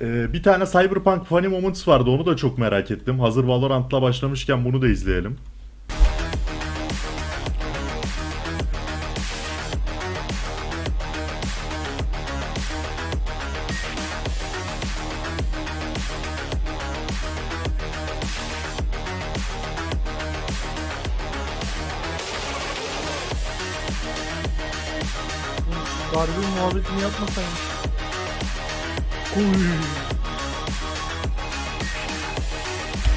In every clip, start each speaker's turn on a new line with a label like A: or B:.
A: Ee, bir tane Cyberpunk Funny Moments vardı onu da çok merak ettim. Hazır Valorant'la başlamışken bunu da izleyelim.
B: Garbi muhabbetini yapmasaymış.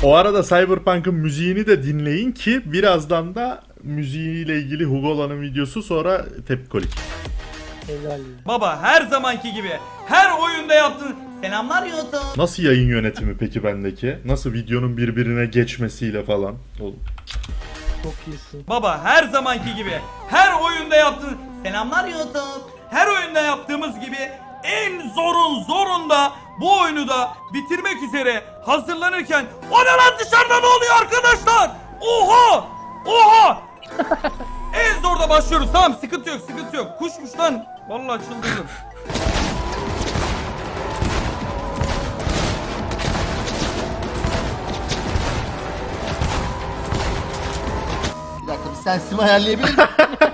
A: O arada Cyberpunk'ın müziğini de dinleyin ki birazdan da müziğiyle ilgili Hugo'lanın videosu sonra tepkolik.
B: Helal.
C: Baba her zamanki gibi her oyunda yaptın. Selamlar YouTube.
A: Nasıl yayın yönetimi peki bendeki? Nasıl videonun birbirine geçmesiyle falan? Oğlum,
B: Çok iyisin.
C: Baba her zamanki gibi her oyunda yaptın. Selamlar YouTube. Her oyunda yaptığımız gibi en zorun zorunda bu oyunu da bitirmek üzere hazırlanırken o ne lan dışarıda ne oluyor arkadaşlar? Oha! Oha! en zorda başlıyoruz tamam sıkıntı yok sıkıntı yok. Kuşmuş lan. Vallahi çıldırdım.
D: Bir dakika bir sensim ayarlayabilir miyim?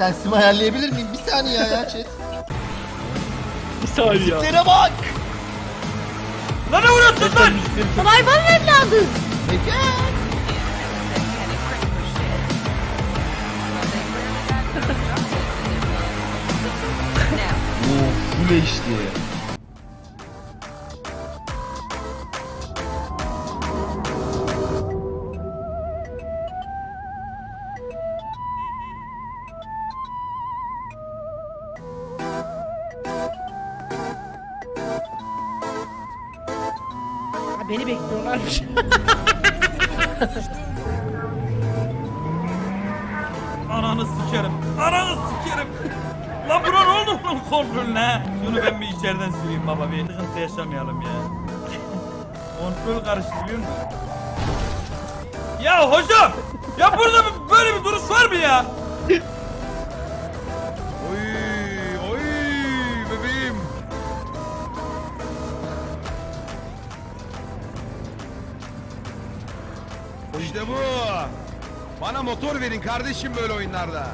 D: sensim ayarlayabilir miyim? Bir saniye ya chat.
B: Bir saniye.
D: Müziklere bak.
C: Lan ne vuruyorsun lan?
D: Hayvan evladı. Peki. Bu ne işte?
B: Beni bekliyorlarmış.
C: Ananı sikerim. Ananı sikerim. Lan buna ne oldu bunun kontrolüne? Şunu ben bir içeriden süreyim baba bir sıkıntı yaşamayalım ya. Kontrol karıştı biliyor musun? Ya hocam! Ya burada böyle bir duruş var mı ya?
E: İşte bu. Bana motor verin kardeşim böyle oyunlarda.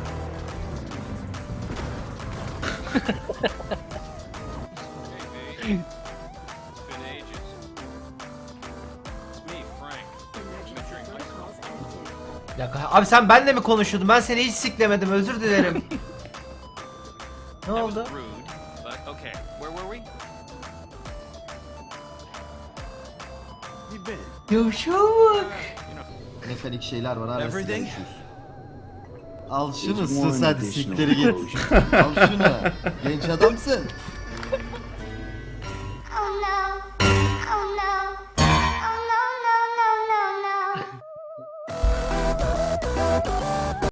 F: Dakika. Abi sen benle mi konuşuyordun? Ben seni hiç siklemedim. Özür dilerim. ne oldu? Yavşak.
D: Mekanik şeyler var arasında düşüyorsun. Al şunu sus hadi sikleri git. Al şunu. Genç adamsın.